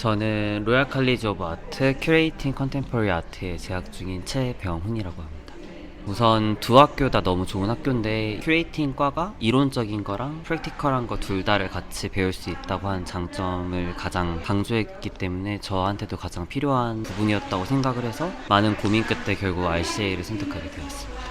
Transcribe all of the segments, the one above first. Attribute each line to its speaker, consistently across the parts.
Speaker 1: 저는 로얄 칼리지 오브 아트 큐레이팅 컨템포리 아트에 재학 중인 최병훈이라고 합니다. 우선 두 학교 다 너무 좋은 학교인데 큐레이팅 과가 이론적인 거랑 프랙티컬한 거 둘 다를 같이 배울 수 있다고 하는 장점을 가장 강조했기 때문에 저한테도 가장 필요한 부분이었다고 생각을 해서 많은 고민 끝에 결국 RCA를 선택하게 되었습니다.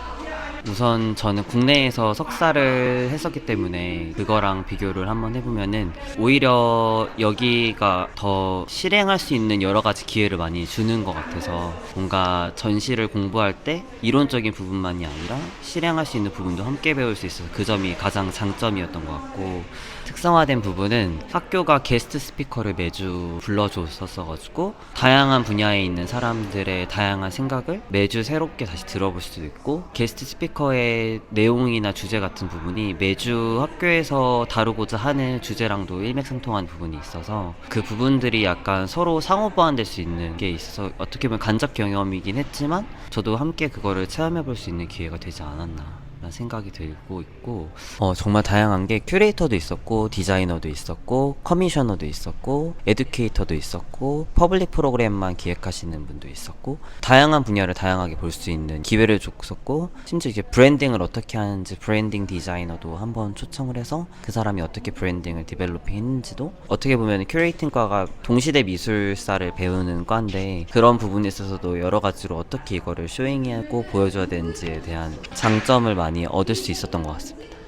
Speaker 1: 우선 저는 국내에서 석사를 했었기 때문에 그거랑 비교를 한번 해보면은 오히려 여기가 더 실행할 수 있는 여러 가지 기회를 많이 주는 것 같아서 뭔가 전시를 공부할 때 이론적인 부분만이 아니라 실행할 수 있는 부분도 함께 배울 수 있어서 그 점이 가장 장점이었던 것 같고 특성화된 부분은 학교가 게스트 스피커를 매주 불러줬었어가지고 다양한 분야에 있는 사람들의 다양한 생각을 매주 새롭게 다시 들어볼 수도 있고 게스트 스피커 의 내용이나 주제 같은 부분이 매주 학교에서 다루고자 하는 주제랑도 일맥상통한 부분이 있어서 그 부분들이 약간 서로 상호 보완될 수 있는 게 있어서 어떻게 보면 간접 경험이긴 했지만 저도 함께 그거를 체험해 볼 수 있는 기회가 되지 않았나 생각이 들고 있고 어, 정말 다양한 게 큐레이터도 있었고 디자이너도 있었고 커미셔너도 있었고 에듀케이터도 있었고 퍼블릭 프로그램만 기획하시는 분도 있었고 다양한 분야를 다양하게 볼 수 있는 기회를 줬었고 심지어 이게 브랜딩을 어떻게 하는지 브랜딩 디자이너도 한번 초청을 해서 그 사람이 어떻게 브랜딩을 디벨로핑 했는지도 어떻게 보면 큐레이팅과가 동시대 미술사를 배우는 과인데 그런 부분에 있어서도 여러 가지로 어떻게 이거를 쇼잉하고 보여줘야 되는지에 대한 장점을 많이 얻을 수 있었던 것 같습니다.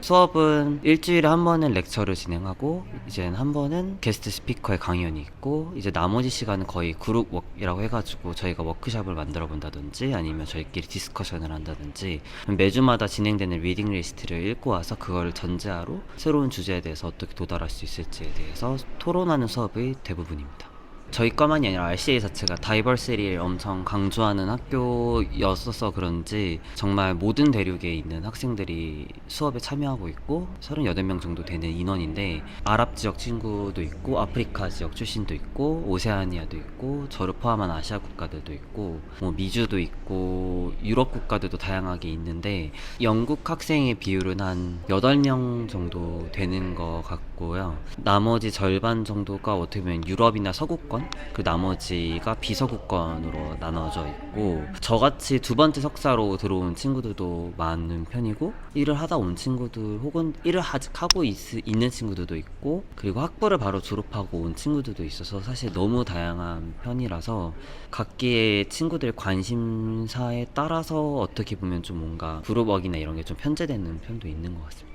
Speaker 1: 수업은 일주일에 한 번은 렉처를 진행하고 이제 한 번은 게스트 스피커의 강연이 있고 이제 나머지 시간은 거의 그룹 워크이라고 해가지고 저희가 워크샵을 만들어 본다든지 아니면 저희끼리 디스커션을 한다든지 매주마다 진행되는 리딩 리스트를 읽고 와서 그거를 전제하로 새로운 주제에 대해서 어떻게 도달할 수 있을지에 대해서 토론하는 수업의 대부분입니다. 저희 과만이 아니라 RCA 자체가 다이버시티를 엄청 강조하는 학교였어서 그런지 정말 모든 대륙에 있는 학생들이 수업에 참여하고 있고 38명 정도 되는 인원인데 아랍 지역 친구도 있고 아프리카 지역 출신도 있고 오세아니아도 있고 저를 포함한 아시아 국가들도 있고 뭐 미주도 있고 유럽 국가들도 다양하게 있는데 영국 학생의 비율은 한 8명 정도 되는 것 같고요. 나머지 절반 정도가 어떻게 보면 유럽이나 서구권 그 나머지가 비서구권으로 나눠져 있고 저같이 두 번째 석사로 들어온 친구들도 많은 편이고 일을 하다 온 친구들 혹은 일을 아직 하고 있, 있는 친구들도 있고 그리고 학부를 바로 졸업하고 온 친구들도 있어서 사실 너무 다양한 편이라서 각기의 친구들의 관심사에 따라서 어떻게 보면 좀 뭔가 그룹워크나 이런 게 좀 편제되는 편도 있는 것 같습니다.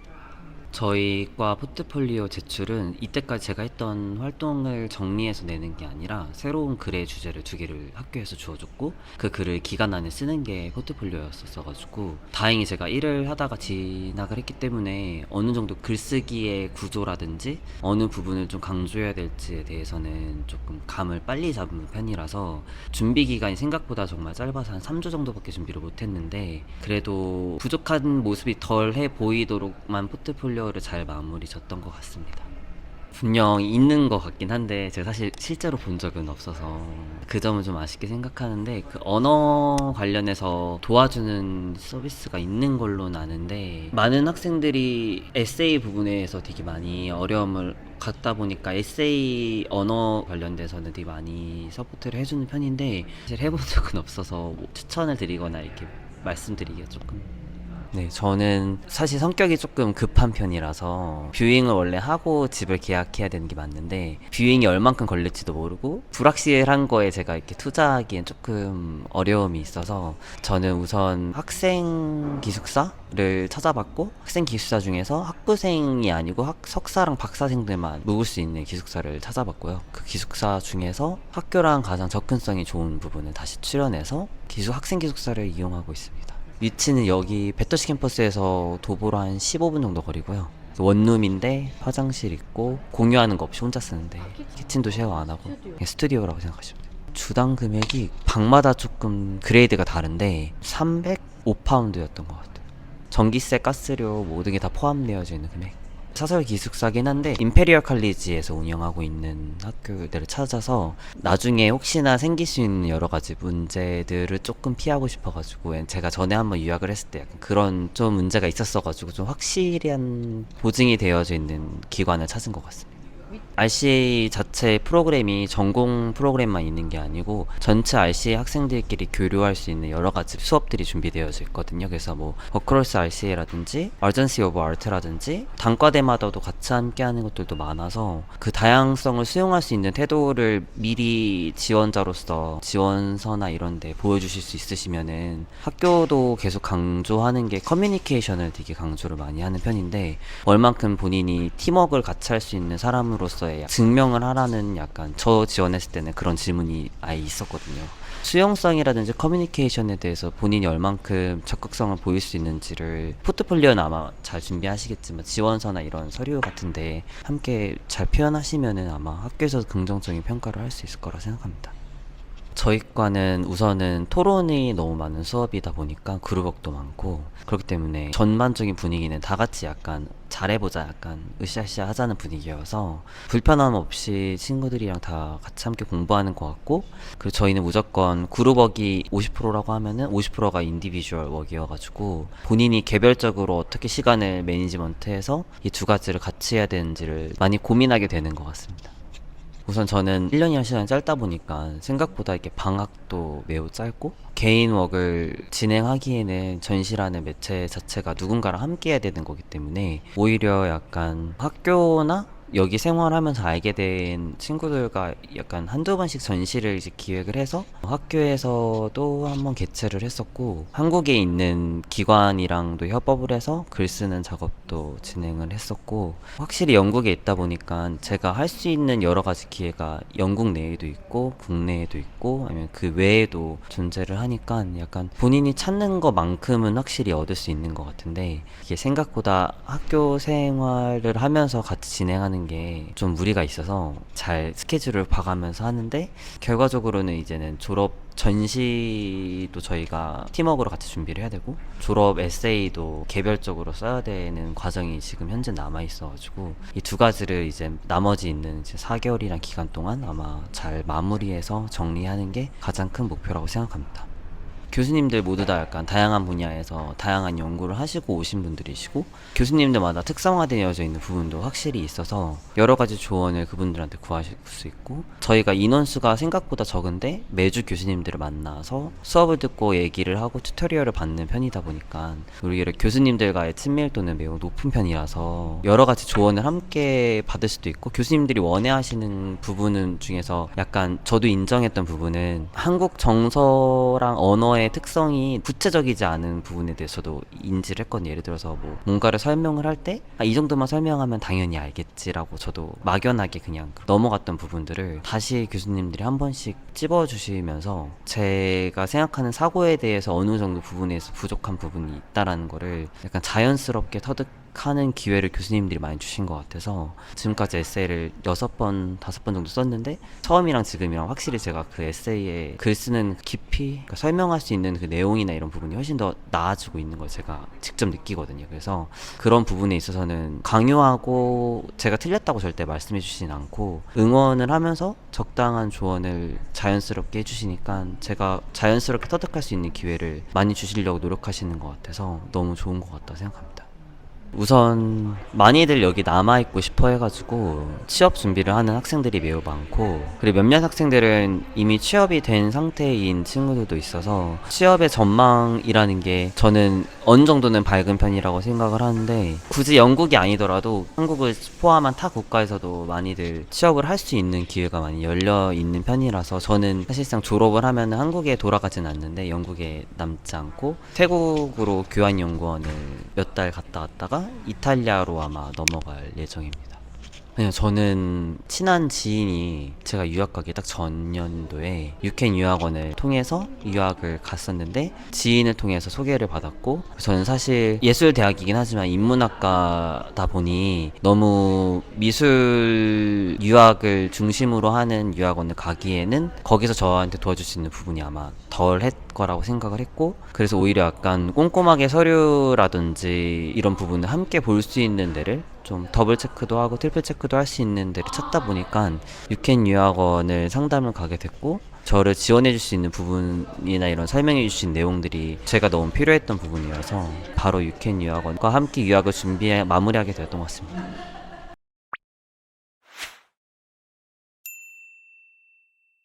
Speaker 1: 저희 과 포트폴리오 제출은 이때까지 제가 했던 활동을 정리해서 내는 게 아니라 새로운 글의 주제를 두 개를 학교에서 주어줬고 그 글을 기간 안에 쓰는 게 포트폴리오였었어가지고 다행히 제가 일을 하다가 진학을 했기 때문에 어느 정도 글쓰기의 구조라든지 어느 부분을 좀 강조해야 될지에 대해서는 조금 감을 빨리 잡은 편이라서 준비 기간이 생각보다 정말 짧아서 한 3주 정도밖에 준비를 못했는데 그래도 부족한 모습이 덜해 보이도록만 포트폴리오 를잘 마무리 졌던 것 같습니다. 분명 있는 것 같긴 한데 제가 사실 실제로 본 적은 없어서 그 점은 좀 아쉽게 생각하는데 그 언어 관련해서 도와주는 서비스가 있는 걸로는 아는데 많은 학생들이 에세이 부분에서 되게 많이 어려움을 갖다 보니까 에세이 언어 관련돼서는 되게 많이 서포트를 해주는 편인데 사실 해본 적은 없어서 뭐 추천을 드리거나 이렇게 말씀드리기가 조금 네, 저는 사실 성격이 조금 급한 편이라서 뷰잉을 원래 하고 집을 계약해야 되는 게 맞는데 뷰잉이 얼만큼 걸릴지도 모르고 불확실한 거에 제가 이렇게 투자하기엔 조금 어려움이 있어서 저는 우선 학생 기숙사를 찾아봤고 학생 기숙사 중에서 학부생이 아니고 학, 석사랑 박사생들만 묵을 수 있는 기숙사를 찾아봤고요. 그 기숙사 중에서 학교랑 가장 접근성이 좋은 부분을 다시 출연해서 기숙 학생 기숙사를 이용하고 있습니다. 위치는 여기 배터시 캠퍼스에서 도보로 한 15분 정도 거리고요. 원룸인데 화장실 있고 공유하는 거 없이 혼자 쓰는데 키친도 쉐어 안 하고 스튜디오라고 생각하시면 돼요. 주당 금액이 방마다 조금 그레이드가 다른데 305파운드였던 것 같아요. 전기세, 가스료 모든 게 다 포함되어져 있는 금액. 사설 기숙사긴 한데 임페리얼 칼리지에서 운영하고 있는 학교들을 찾아서 나중에 혹시나 생길 수 있는 여러 가지 문제들을 조금 피하고 싶어가지고 제가 전에 한번 유학을 했을 때 약간 그런 좀 문제가 있었어가지고 좀 확실한 보증이 되어져 있는 기관을 찾은 것 같습니다. RCA 자체 프로그램이 전공 프로그램만 있는 게 아니고 전체 RCA 학생들끼리 교류할 수 있는 여러 가지 수업들이 준비되어져 있거든요. 그래서 뭐 어크로스 RCA라든지 얼전시 오브 아트라든지 단과대마다도 같이 함께 하는 것들도 많아서 그 다양성을 수용할 수 있는 태도를 미리 지원자로서 지원서나 이런 데 보여주실 수 있으시면은 학교도 계속 강조하는 게 커뮤니케이션을 되게 강조를 많이 하는 편인데 얼만큼 본인이 팀워크를 같이 할 수 있는 사람으로서 의 증명을 하라는 약간 저 지원했을 때는 그런 질문이 아예 있었거든요. 수용성이라든지 커뮤니케이션에 대해서 본인이 얼만큼 적극성을 보일 수 있는지를 포트폴리오는 아마 잘 준비하시겠지만 지원서나 이런 서류 같은데 함께 잘 표현하시면은 아마 학교에서 긍정적인 평가를 할 수 있을 거라 생각합니다. 저희 과는 우선은 토론이 너무 많은 수업이다 보니까 그룹웍도 많고 그렇기 때문에 전반적인 분위기는 다 같이 약간 잘해보자 약간 으쌰으쌰 하자는 분위기여서 불편함 없이 친구들이랑 다 같이 함께 공부하는 것 같고 그리고 저희는 무조건 그룹웍이 50%라고 하면은 50%가 인디비주얼 웍이어가지고 본인이 개별적으로 어떻게 시간을 매니지먼트해서 이 두 가지를 같이 해야 되는지를 많이 고민하게 되는 것 같습니다. 우선 저는 1년이라는 시간이 짧다 보니까 생각보다 이렇게 방학도 매우 짧고 개인 웍을 진행하기에는 전시라는 매체 자체가 누군가랑 함께 해야 되는 거기 때문에 오히려 약간 학교나 여기 생활하면서 알게 된 친구들과 약간 한두 번씩 전시를 이제 기획을 해서 학교에서도 한번 개최를 했었고 한국에 있는 기관이랑도 협업을 해서 글 쓰는 작업도 진행을 했었고 확실히 영국에 있다 보니까 제가 할 수 있는 여러 가지 기회가 영국 내에도 있고 국내에도 있고 아니면 그 외에도 존재를 하니까 약간 본인이 찾는 것만큼은 확실히 얻을 수 있는 것 같은데 이게 생각보다 학교 생활을 하면서 같이 진행하는 게 좀 무리가 있어서 잘 스케줄을 봐가면서 하는데 결과적으로는 이제는 졸업 전시도 저희가 팀워크로 같이 준비를 해야 되고 졸업 에세이도 개별적으로 써야 되는 과정이 지금 현재 남아 있어가지고 이 두 가지를 이제 나머지 있는 이제 4개월이란 기간 동안 아마 잘 마무리해서 정리하는 게 가장 큰 목표라고 생각합니다. 교수님들 모두 다 약간 다양한 분야에서 다양한 연구를 하시고 오신 분들이시고 교수님들마다 특성화되어져 있는 부분도 확실히 있어서 여러 가지 조언을 그분들한테 구하실 수 있고 저희가 인원수가 생각보다 적은데 매주 교수님들을 만나서 수업을 듣고 얘기를 하고 튜토리얼을 받는 편이다 보니까 오히려 교수님들과의 친밀도는 매우 높은 편이라서 여러 가지 조언을 함께 받을 수도 있고 교수님들이 원해하시는 부분은 중에서 약간 저도 인정했던 부분은 한국 정서랑 언어의 특성이 구체적이지 않은 부분에 대해서도 인지를 했거든요. 예를 들어서 뭐 뭔가를 설명을 할때 아, 이 정도만 설명하면 당연히 알겠지라고 저도 막연하게 그냥 넘어갔던 부분들을 다시 교수님들이 한 번씩 찝어주시면서 제가 생각하는 사고에 대해서 어느 정도 부분에서 부족한 부분이 있다라는 거를 약간 자연스럽게 터득 하는 기회를 교수님들이 많이 주신 것 같아서 지금까지 에세이를 여섯 번, 다섯 번 정도 썼는데 처음이랑 지금이랑 확실히 제가 그 에세이에 글 쓰는 깊이 그러니까 설명할 수 있는 그 내용이나 이런 부분이 훨씬 더 나아지고 있는 걸 제가 직접 느끼거든요. 그래서 그런 부분에 있어서는 강요하고 제가 틀렸다고 절대 말씀해 주시진 않고 응원을 하면서 적당한 조언을 자연스럽게 해주시니까 제가 자연스럽게 터득할 수 있는 기회를 많이 주시려고 노력하시는 것 같아서 너무 좋은 것 같다 생각합니다. 우선 많이들 여기 남아있고 싶어 해가지고 취업 준비를 하는 학생들이 매우 많고 그리고 몇몇 학생들은 이미 취업이 된 상태인 친구들도 있어서 취업의 전망이라는 게 저는 어느 정도는 밝은 편이라고 생각을 하는데 굳이 영국이 아니더라도 한국을 포함한 타 국가에서도 많이들 취업을 할 수 있는 기회가 많이 열려 있는 편이라서 저는 사실상 졸업을 하면 한국에 돌아가진 않는데 영국에 남지 않고 태국으로 교환연구원을 몇 달 갔다 왔다가 이탈리아로 아마 넘어갈 예정입니다. 아니요, 저는 친한 지인이 제가 유학 가기 딱 전년도에 유캔 유학원을 통해서 유학을 갔었는데 지인을 통해서 소개를 받았고 저는 사실 예술 대학이긴 하지만 인문학과다 보니 너무 미술 유학을 중심으로 하는 유학원을 가기에는 거기서 저한테 도와줄 수 있는 부분이 아마 덜했 거라고 생각을 했고 그래서 오히려 약간 꼼꼼하게 서류라든지 이런 부분을 함께 볼 수 있는 데를 좀 더블 체크도 하고 트리플 체크도 할 수 있는 데를 찾다 보니까 유캔 유학원을 상담을 가게 됐고 저를 지원해 줄 수 있는 부분이나 이런 설명해 주신 내용들이 제가 너무 필요했던 부분이어서 바로 유캔 유학원과 함께 유학을 준비해 마무리하게 되었던 것 같습니다.